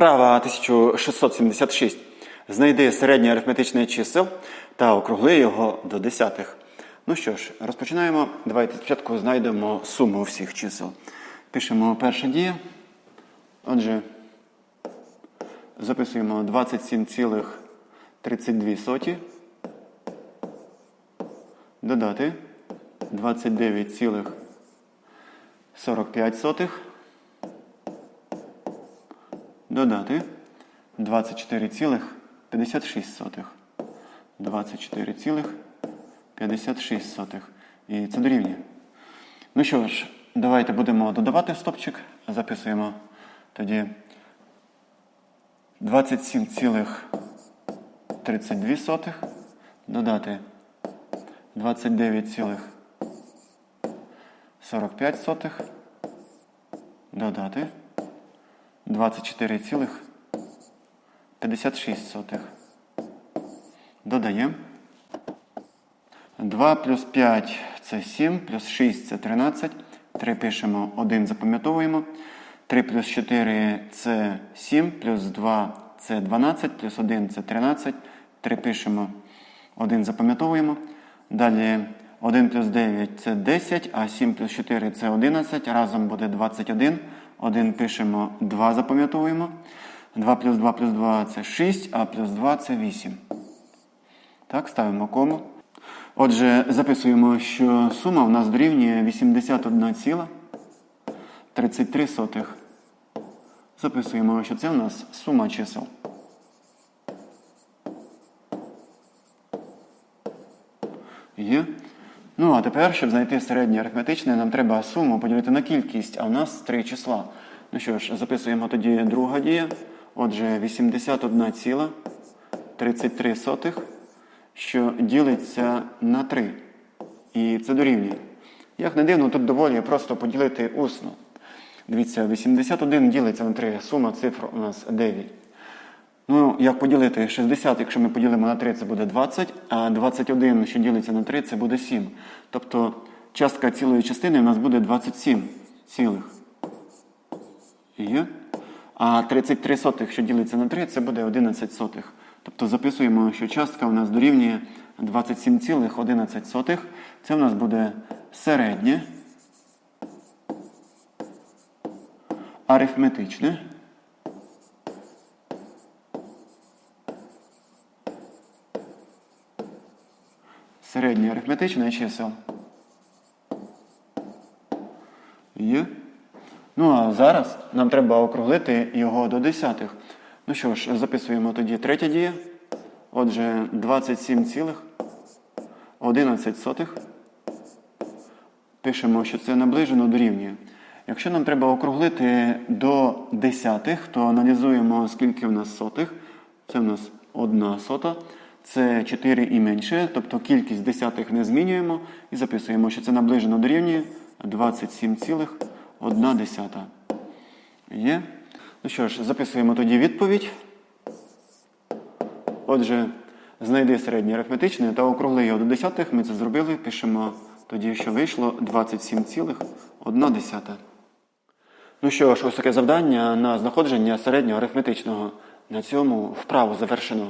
Вправа 1676. Знайди середнє арифметичне чисел та округли його до десятих. Ну що ж, розпочинаємо. Давайте спочатку знайдемо суму всіх чисел. Пишемо перша дія. Отже, записуємо 27,32. Додати 29,45. Додати 24,56. 24,56. І це дорівнює. Ну що ж, давайте будемо додавати стопчик. Записуємо тоді 27,32. Додати 29,45. Додати 24,56. Додаємо. 2 плюс 5 це 7, плюс 6 це 13. 3 пишемо, 1 запам'ятовуємо. 3 плюс 4 це 7, плюс 2 це 12, плюс 1 це 13. 3 пишемо, 1 запам'ятовуємо. Далі 1 плюс 9 це 10, а 7 плюс 4 це 11. Разом буде 21. 1 пишемо, 2 запам'ятовуємо. 2 плюс 2 плюс 2 це 6, а плюс 2 це 8. Так, ставимо кому. Отже, записуємо, що сума в нас дорівнює 81,33. Записуємо, що це у нас сума чисел. Є. Ну, а тепер, щоб знайти середнє арифметичне, нам треба суму поділити на кількість, а в нас три числа. Ну що ж, записуємо тоді друга дія. Отже, 81,33, що ділиться на 3. І це дорівнює. Як не дивно, тут доволі просто поділити усно. Дивіться, 81 ділиться на 3, сума цифр у нас 9. Ну, як поділити 60, якщо ми поділимо на 3, це буде 20, а 21, що ділиться на 3, це буде 7. Тобто частка цілої частини у нас буде 27 цілих. Є. А 33 сотих, що ділиться на 3, це буде 11 сотих. Тобто записуємо, що частка у нас дорівнює 27,11. Це у нас буде середнє, арифметичне. Середнє арифметичне чисел. Є. Ну, а зараз нам треба округлити його до десятих. Ну що ж, записуємо тоді третя дія. Отже, 27,11. Пишемо, що це наближено дорівнює. Якщо нам треба округлити до десятих, то аналізуємо, скільки в нас сотих. Це в нас одна сота. Це 4 і менше, тобто кількість десятих не змінюємо. І записуємо, що це наближено дорівнює 27,1. Є. Ну що ж, записуємо тоді відповідь. Отже, знайди середнє арифметичне та округли його до десятих. Ми це зробили. Пишемо тоді, що вийшло 27,1. Ну що ж, ось таке завдання на знаходження середнього арифметичного. На цьому вправу завершено.